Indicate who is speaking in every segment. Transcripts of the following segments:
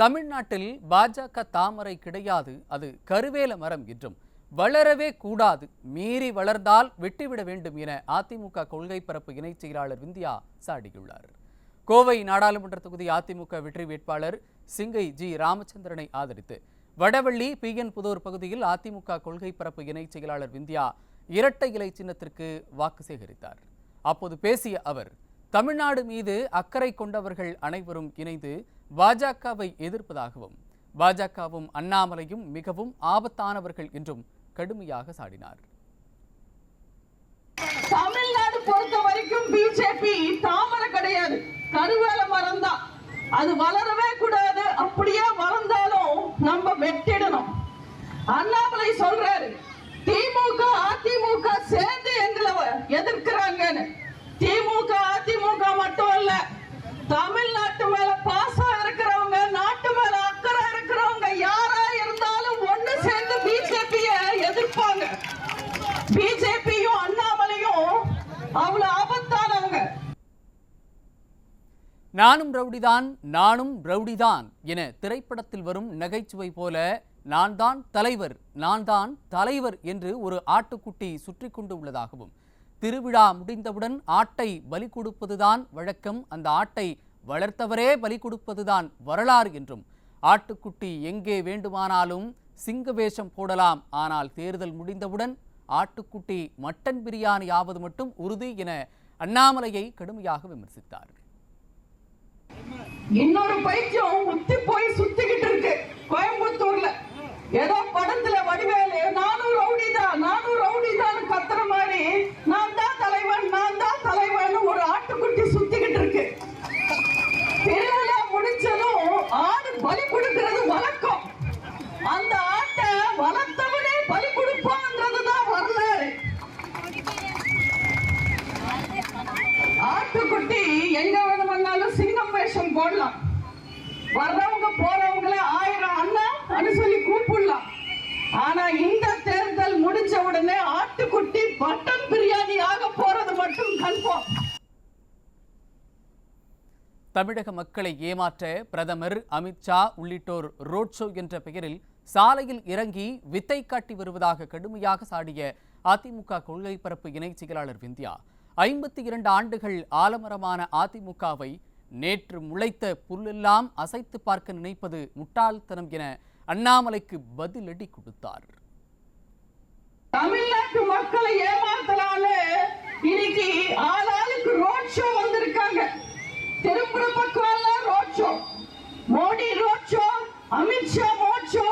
Speaker 1: தமிழ்நாட்டில் பாஜக தாமரை கிடையாது அது கருவேல மரம் என்றும். வளரவே கூடாது மீறி வளர்ந்தால் வெட்டிவிட வேண்டும் என அதிமுக கொள்கை பரப்பு இணைச் செயலாளர் விந்தியா சாடியுள்ளார். கோவை நாடாளுமன்ற தொகுதி அதிமுக வெற்றி வேட்பாளர் சிங்கை ஜி ராமச்சந்திரனை ஆதரித்து வடவள்ளி பி என் புதூர் பகுதியில் அதிமுக கொள்கை பரப்பு இணைச் செயலாளர் விந்தியா இரட்டை இலை சின்னத்திற்கு வாக்கு சேகரித்தார். அப்போது பேசிய அவர் தமிழ்நாடு மீது அக்கறை கொண்டவர்கள் அனைவரும் இணைந்து பாஜகவை எதிர்ப்பதாகவும் பாஜகவும் அண்ணாமலையும் மிகவும் ஆபத்தானவர்கள் என்றும் கடுமையாக சாடினார்.
Speaker 2: தமிழ்நாடு பொறுத்த வரைக்கும் பிஜேபி தாமரை கிடையாது. கருவேல மரம் தான் அது வளரவே கூடாது. அப்படியே வளர்ந்தாலும் நம்ம வெட்டிடணும். அண்ணாமலை சொல்றாரு திமுக அதிமுக சேர்ந்து எங்களை எதிர்க்கிறாங்கன்னு. திமுக அதிமுக மட்டும் இல்லை
Speaker 1: நானும் ரவுடிதான் நானும் ரவுடிதான் என திரைப்படத்தில் வரும் நகைச்சுவை போல நான் தான் தலைவர் நான் தான் தலைவர் என்று ஒரு ஆட்டுக்குட்டி சுற்றி கொண்டு உள்ளதாகவும் திருவிழா முடிந்தவுடன் ஆட்டை பலி கொடுப்பதுதான் வழக்கம் அந்த ஆட்டை வளர்த்தவரே பலி கொடுப்பதுதான் வரலாறு என்றும் ஆட்டுக்குட்டி எங்கே வேண்டுமானாலும் சிங்க வேஷம் போடலாம் ஆனால் தேர்தல் முடிந்தவுடன் ஆட்டுக்குட்டி மட்டன் பிரியாணி ஆவது மட்டும் உறுதி என அண்ணாமலையை கடுமையாக விமர்சித்தார்
Speaker 2: இன்னொரு பைத்தியம் உத்தி போய் சுத்திக்கிட்டு இருக்கு. கோயம்புத்தூர்ல. ஏதோ படத்துல வடிவேலு நானும் ரவுடிதான் நானும் ரவுடிதான் கத்துற மாதிரி போடலாம். வர்றவங்க போறவங்கள ஆயிரம் அண்ணா அனு சொல்லி கூப்பிடலாம். ஆனா இந்த தேர்தல் முடிஞ்ச உடனே ஆட்டுக்குட்டி பட்டம் பிரியாணி ஆக போறது மட்டும் கன்ஃபார்ம்.
Speaker 1: தமிழக மக்களை ஏமாற்ற பிரதமர் அமித்ஷா உள்ளிட்டோர் ரோட் ஷோ என்ற பெயரில் சாலையில் இறங்கி வித்தை காட்டி வருவதாக கடுமையாக சாடிய அதிமுக கொள்கை பரப்பு இணைச் செயலாளர் விந்தியா. ஐம்பத்தி இரண்டு ஆண்டுகள் ஆலமரமான அதிமுகவை நேற்று முளைத்த புல்லெல்லாம் அசைத்து பார்க்க நினைப்பது முட்டாள்தனம் என அண்ணாமலைக்கு பதிலடி கொடுத்தார்.
Speaker 2: தமிழ்நாட்டு மக்களை ஏமாத்தலால இன்னைக்கு ஆளாளுக்கு ரோட் ஷோ வந்திருக்காங்க. திரும்புற பக்கம் எல்லாம் road show Modi road show Amit Shah road show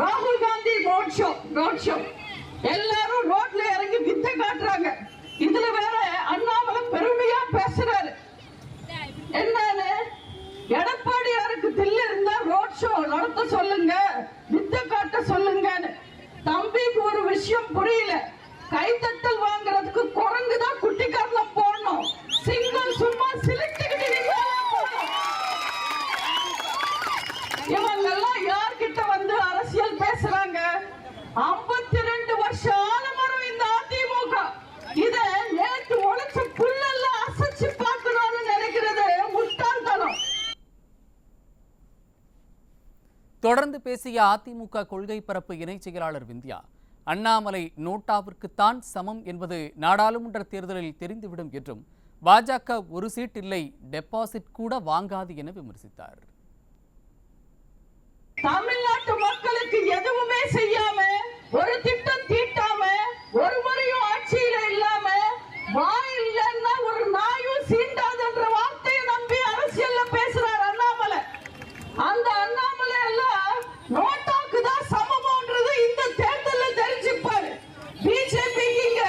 Speaker 2: ராகுல் Gandhi road show road show எல்லாரும் ரோட்ல இறங்கி வித்தை காட்டுறாங்க. இதுல வேற அண்ணாமலை பெருமையா பேசுறாரு என்னன்னு எடப்பாடியாருக்கு தில்லு இருந்தா ரோட் ஷோ நடத்த சொல்லுங்க வித்த காட்ட சொல்லுங்கன்னு தம்பிக்கு ஒரு விஷயம் புரியல கைத்தட்டல் வாங்குறதுக்கு குரங்கு தான் குட்டி காரணம் போடணும் சிங்கம் சும்மா சிலிட்டுக்கிட்டு நின்னாலே போதும். இவங்கெல்லாம் யார்கிட்ட வந்து அரசியல் பேசுறாங்க 52 ரெண்டு வருஷம் ஆலமரம் இந்த அதிமுக. இத நேற்று உழைச்ச புல்லெல்லாம் அசைச்சு பார்க்கணும்னு நினைக்கிறது முட்டாள்தனம்.
Speaker 1: தொடர்ந்து பேசிய அதிமுக கொள்கை பரப்பு இணைச் செயலாளர் விந்தியா அண்ணாமலை நோட்டாவிற்குத்தான் சமம் என்பது நாடாளுமன்ற தேர்தலில் தெரிந்துவிடும் என்றும் பாஜக ஒரு சீட் இல்லை டெபாசிட் கூட வாங்காது என விமர்சித்தார்.
Speaker 2: தமிழ்நாட்டு மக்களுக்கு எதுவுமே செய்யாம ஒரு திட்டம் தீட்டாம ஒரு முறையும் ஆட்சியில இல்லாம வாய் இல்லைன்னா ஒரு நாயும் சீண்டாதுன்ற வார்த்தையை நம்பி அரசியல்ல பேசுறார் அண்ணாமலை. அந்த அண்ணாமலை எல்லாம் நோட்டாக்கு தான் சமமோன்றது இந்த தேர்தல்ல தெரிஞ்சுப்பாரு. பிஜேபி இங்க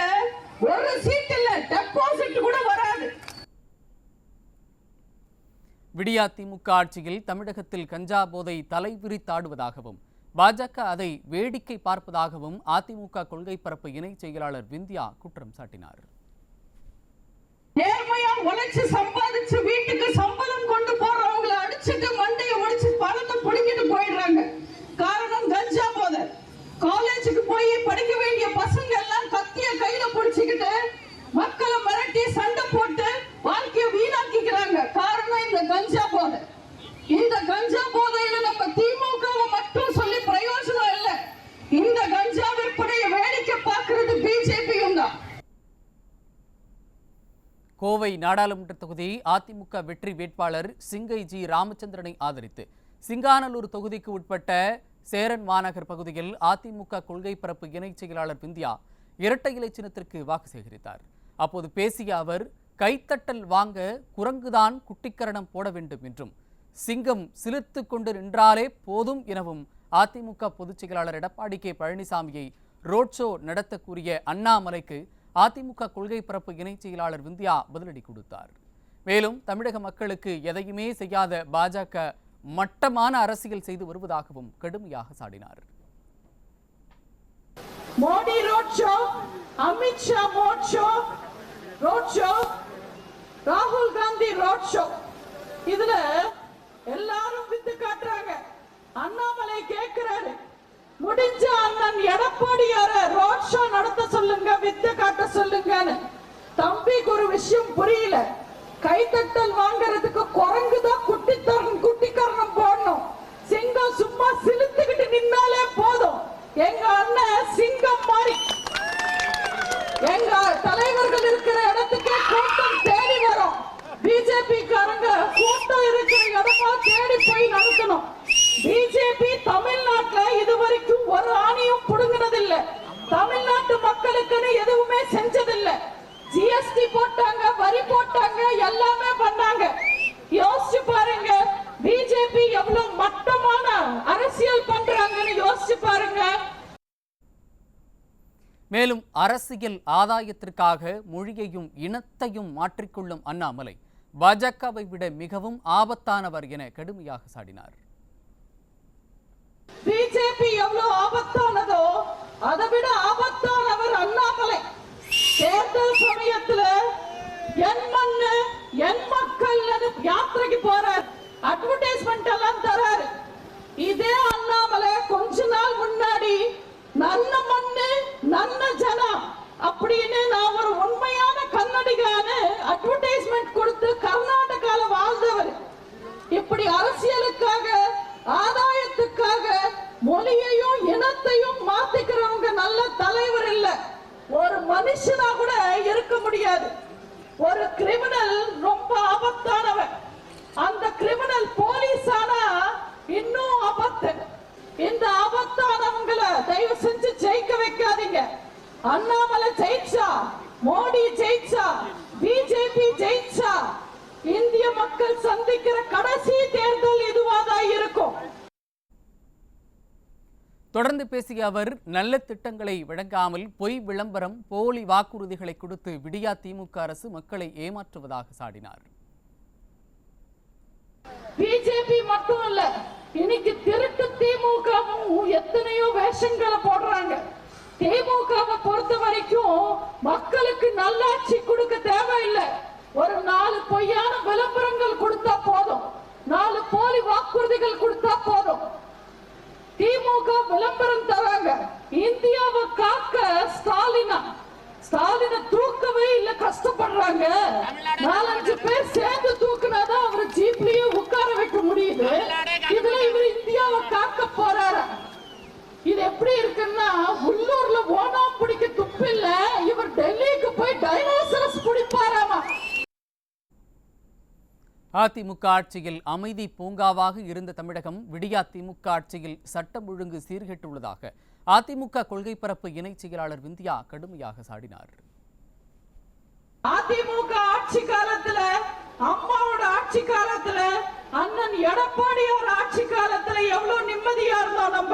Speaker 2: ஒரு சீட் இல்ல டெபாசிட் கூட வராது.
Speaker 1: விடியா திமுக ஆட்சியில் தமிழகத்தில் கஞ்சா போதை தலைவிரித்தாடுவதாகவும் பாஜக அதை வேடிக்கை பார்ப்பதாகவும் அதிமுக கொள்கை பரப்பு இணைச் செயலாளர் விந்தியா குற்றம் சாட்டினார்.
Speaker 2: நேர்மையா உழைச்சு சம்பாதிச்சு வீட்டுக்கு சம்பளம் கொண்டு போறவங்களை அடிச்சுட்டு மண்டை கோவை
Speaker 1: நாடாளுமன்ற தொகுதி அதிமுக வெற்றி வேட்பாளர் சிங்கை ஜி ராமச்சந்திரனை ஆதரித்து. சிங்காநல்லூர் தொகுதிக்கு உட்பட்ட சேரன் மாநகர் பகுதியில் அதிமுக கொள்கை பரப்பு இணைச் செயலாளர் விந்தியா இரட்டை இலை சின்னத்திற்கு வாக்கு சேகரித்தார். அப்போது பேசிய அவர் கைத்தட்டல் வாங்க குரங்குதான் குட்டிக்கரணம் போட வேண்டும் என்றும் சிங்கம் சிலிர்த்து கொண்டு நின்றாலே போதும் எனவும் அதிமுக பொதுச் செயலாளர் எடப்பாடி கே பழனிசாமியை ரோட் ஷோ நடத்த கூறிய அண்ணாமலைக்கு அதிமுக கொள்கை பரப்பு இணைச் செயலாளர் விந்தியா பதிலடி கொடுத்தார். மேலும் தமிழக மக்களுக்கு எதையுமே செய்யாத பாஜக மட்டமான அரசியல் செய்து வருவதாகவும் கடுமையாக சாடினார்.
Speaker 3: Modi road show Amit Shah road show road show ராகுல் காந்தி ரோட் ஷோ இதுல எல்லாரும் வித்து காட்டுறாங்க. அண்ணாமலை கேட்க முடிஞ்ச அண்ணன் எடப்பாடியார ரோட் ஷோ நடத்த சொல்லுங்க வித்து காட்ட சொல்லுங்கன்னு. தம்பிக்கு ஒரு விஷயம் புரியல. கைத்தட்டல் வாங்குறதுக்கு குரங்குதான் குட்டித்தரம் குட்டிக்கரணம் போடணும். சிங்கம் சும்மா சிலுத்துக்கிட்டு நின்னாலே போதும். எங்க அண்ணன் சிங்கம் மாதிரி. எங்க தலைவர்கள் இருக்கிற இடத்துக்கே கூட்டம் தேடி வரும். பிஜேபி காரங்க கூட்டம் இருக்கிற இடமா தேடி போய் நடத்தணும் பிஜேபி தமிழ்நாட்டுல இதுவரைக்கும் ஒரு ஆணியும் புடுங்கினதில்ல. தமிழ்நாட்டு மக்களுக்குன்னு எதுவுமே செஞ்சதில்ல. ஜிஎஸ்டி போட்டாங்க வரி போட்டாங்க எல்லாமே பண்ணாங்க. யோசிச்சு பாருங்க பிஜேபி எவ்வளவு மட்டமான அரசியல் பண்றாங்கன்னு யோசிச்சு பாருங்க.
Speaker 1: மேலும் அரசியல் ஆதாயத்திற்காக மொழியையும் இனத்தையும் மாற்றிக்கொள்ளும் அண்ணாமலை பாஜகவை விட மிகவும் ஆபத்தானவர் என கடுமையாக சாடினார்.
Speaker 3: பிஜேபி எவ்வளவு ஆபத்தானதோ அதை விட ஆபத்தானவர் அண்ணாமலை. தேர்தல் சமயத்துல என் மண்ணு என் மக்கள் யாத்திரைக்கு போறார். அட்வர்டைஸ்மெண்ட் எல்லாம் தராரு. இதே அண்ணாமலை கொஞ்ச நாள் முன்னாடி நல்ல மண்ணு நல்ல ஜனம் அப்படின்னு நான் ஒரு உண்மையான கன்னடிகான்னு அட்வர்டைஸ்மெண்ட் கொடுத்து கர்நாடகால வாழ்ந்தவர் இப்படி அரசியலுக்காக ஆதாயத்துக்காக மொழியையும் இனத்தையும் மாத்திக்கிறவங்க நல்ல தலைவர் இல்ல ஒரு மனுஷனா கூட இருக்க முடியாது. ஒரு கிரிமினல் ரொம்ப ஆபத்தானவன். அந்த கிரிமினல் போலீஸ் ஆனா இன்னும் ஆபத்து இந்த ஆபத்தானவங்களை தயவு செஞ்சு ஜெயிக்க வைக்காதீங்க. அண்ணாமலை ஜெயிச்சா மோடி ஜெயிச்சா பிஜேபி ஜெயிச்சா
Speaker 1: தொடர்ந்து பேசிய அவர் நல்ல திட்டங்களை வழங்காமல் பொய் விளம்பரம் போலி வாக்குறுதிகளை கொடுத்து விடியா திமுக அரசு மக்களை ஏமாற்றுவதாக சாடினார்.
Speaker 3: பிஜேபி மட்டும் இல்ல இன்னைக்கு திருட்டு திமுகவும் எத்தனையோ வேஷங்களை போடுறாங்க. திமுகவை பொறுத்த வரைக்கும் மக்களுக்கு நல்லாட்சி கொடுக்க தேவையில்லை. ஒரு நாலு பொய்யான விளம்பரங்கள் கொடுத்தா போதும். நாலு போலி வாக்குறுதிகள் கொடுத்தா போதும். திமுக விளம்பரம் தராங்க. இந்தியாவை காக்க ஸ்டாலினா. ஸ்டாலின தூக்கவே இல்ல கஷ்டப்படுறாங்க. நாலஞ்சு பேர் சேர்ந்து தூக்குனாதான் அவர் ஜீப்லயே உட்கார வைக்க முடியுது. இதுல இவர் இந்தியாவை காக்க போறாரு? இது எப்படி இருக்குன்னா உள்ளூர்ல ஓனாம்
Speaker 1: அதிமுக ஆட்சியில் அமைதி பூங்காவாக இருந்த தமிழகம் விடியா திமுக ஆட்சியில் சட்டம் ஒழுங்கு சீர்கெட்டுள்ளதாக அதிமுக கொள்கை பரப்பு இணைச் செயலாளர் விந்தியா கடுமையாக சாடினார்.
Speaker 3: அதிமுக ஆட்சி காலத்துல அம்மாவோட ஆட்சி காலத்துல அண்ணன் எடப்பாடியார் ஆட்சி காலத்துல எவ்வளவு நிம்மதியா இருந்தோம் நம்ம.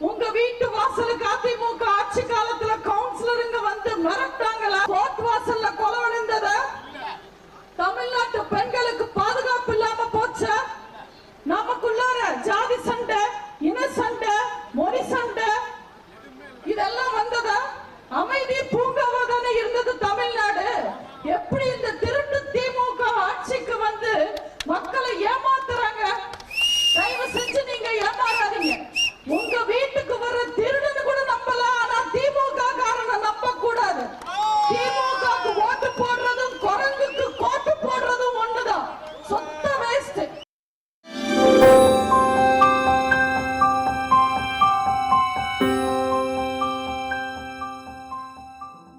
Speaker 3: உங்க வீட்டு வாசலுக்கு அதிமுக ஆட்சி காலத்துல கவுன்சிலருங்க வந்து மிரட்டாங்களா கோர்ட் வாசல்ல கொலை விழுந்ததை தமிழ்நாட்டு பெண்களுக்கு பாதுகாப்பு இல்லாம போச்சா? நமக்குள்ளார ஜாதி